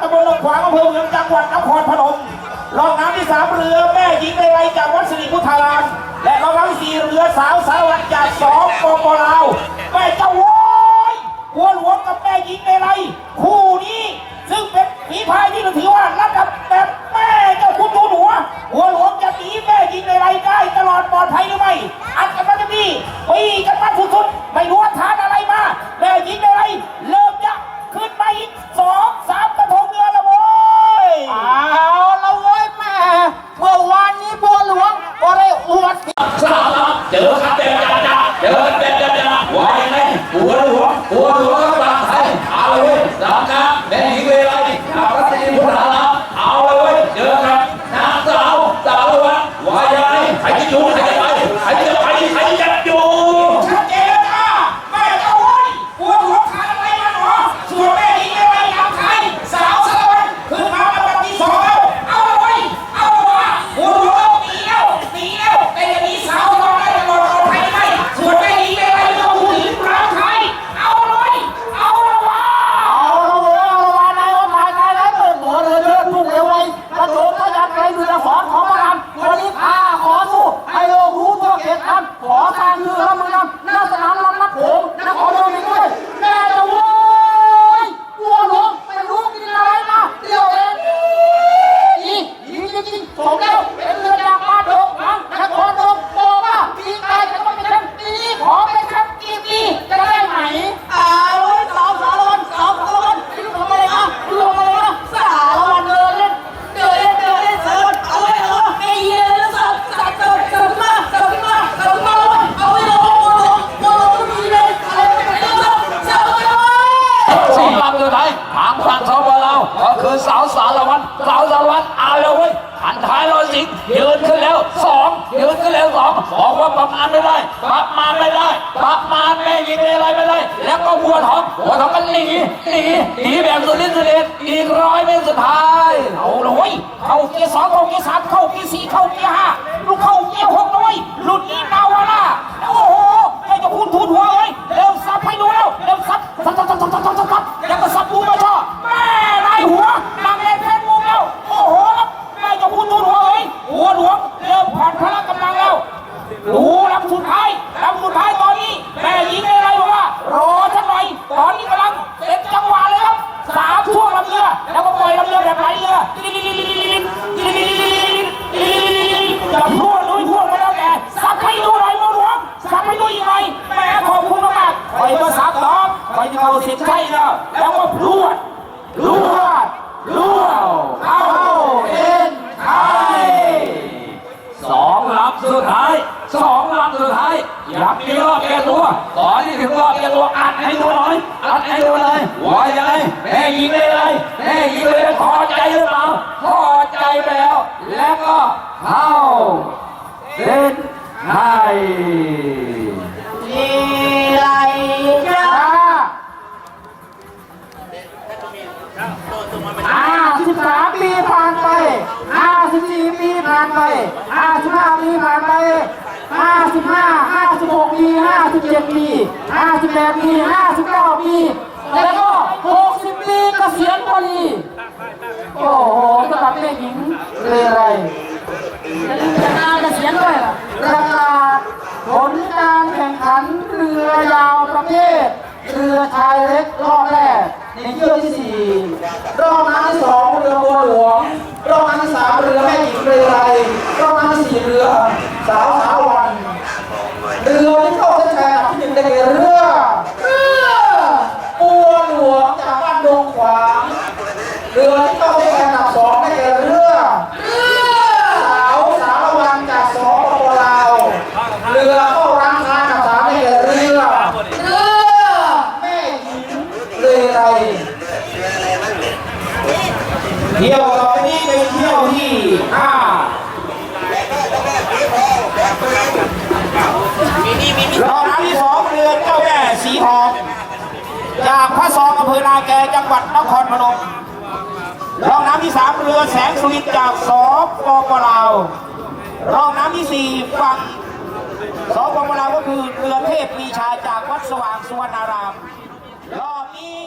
ขวางอำเภอเมืองจังหวัดนครพนมรองน้ำที่สามเรือแม่หญิงในไรจากวัดสิริพุทธารามและรองน้ำที่สี่เรือสาวสารวัตรจากสองปปลาวแม่เจ้ หมหัวหัวงหัวหัวงก็ตามไทยเอาเลยสามน้ำ ทันขอสร้างคือละมือนำหน้าสนามลำนักโขงนครพนท์ด้วยแม่จะโว้ยบัวหลวงไม่รู้กินอะไรมาเดี๋ยวเองอีอีจริงๆสมได้ ยืนขึ้นแล้วสองยืนขึ้นแล้วสองบอกว่าประมาณไม่ได้ประมาณไม่ได้ประมาณแม่ยิงอะไรไม่ได้ แล้วก็หัวทองหัวทองก็หนีหนีหนีแบบสุดฤทธิ์สุดเดชอีกร้อยเมตรสุดท้ายเอาเลยเว้ยเข้าเกียร์สองเข้าเกียร์สามเข้าเกียร์สี่เข้าเกียร์ห้าลูกเข้าเกียร์หกเลยหลุดนี้นาวาล่า ผ่อนพละกำลังแล้วดูลำสุดท้ายลำสุดท้ายตอนนี้แม่หญิงอะไรบอกว่ารอฉันหน่อยตอนนี้กำลังเป็นจังหวะเลยครับสามช่วงลำเรือแล้วก็ปล่อยลำเรือแบบไหลเรือจะพูดลุยพูดก็แล้วแต่สับให้ดูหน่อยมือหลวงสับให้ดูอีกหน่อยแม่ขอบคุณมากคอยมาสับต่อคอยจะเข้าเส้นชัยแล้วดพรวดพรวดเข้าเอ็นไทย สองลำ สุดท้ายสองลำสุดท้ายอยากมีรอบแก้ตัวตอนนี้ถึงรอบแก้ตัวอัดให้ดูหน่อยอัดให้ดูเลยว่ายังไงแม่ยิงเลยเลยแม่ยิงเลยพอใจหรือเปล่าพอใจไปแล้ว แล้วก็เข้าเส้นไทยมีไผ่านไปห้าสิบห้าปีผ่านไปห้าสิบห้าห้าสิบหกปีห้าสิบเจ็ดปีห้าสิบแปดปีห้าสิบเก้าปี แล้วก็หกสิบปีเกษียณพอดีโอ้โหสำหรับแม่หญิงเรไรจะนาเกษียณด้วยล่ะประกาศผลการแข่งขันเรือยาวประเภทเรือชายเล็กรอบแรกในเที่ยวที่สี่รอบนั้นที่สองเรือบัวหลวง เรือแม่หญิงเรไรรอบนั้นที่สี่เรือสาวสาววันเรือที่เข้าเส้นชัยอันดับที่หนึ่งได้แก่เรือเรือบัวหลวงจากบ้านดงขวางเรือที่เข้าเส้นชัยอันดับสองได้แก่เรือเรือสาวสาววันจากสปปลาวเรือเข้าร้านค้าอันดับสามได้แก่เรือเรือแม่หญิงเรไร เที่ยวต่อไปนี้เป็นเที่ยวที่ห้ารอบน้ำที่สองเรือเจ้าแม่สีทองจากพระซองอำเภอนาแกจังหวัดนครพนมรองน้ำที่สามเรือแสงสุรินทร์จากสปปลาวรองน้ำที่สี่ฝั่งสปปลาวก็คือเรือเทพปีชาจากวัดสว่างสุวรรณาราม รอบนี้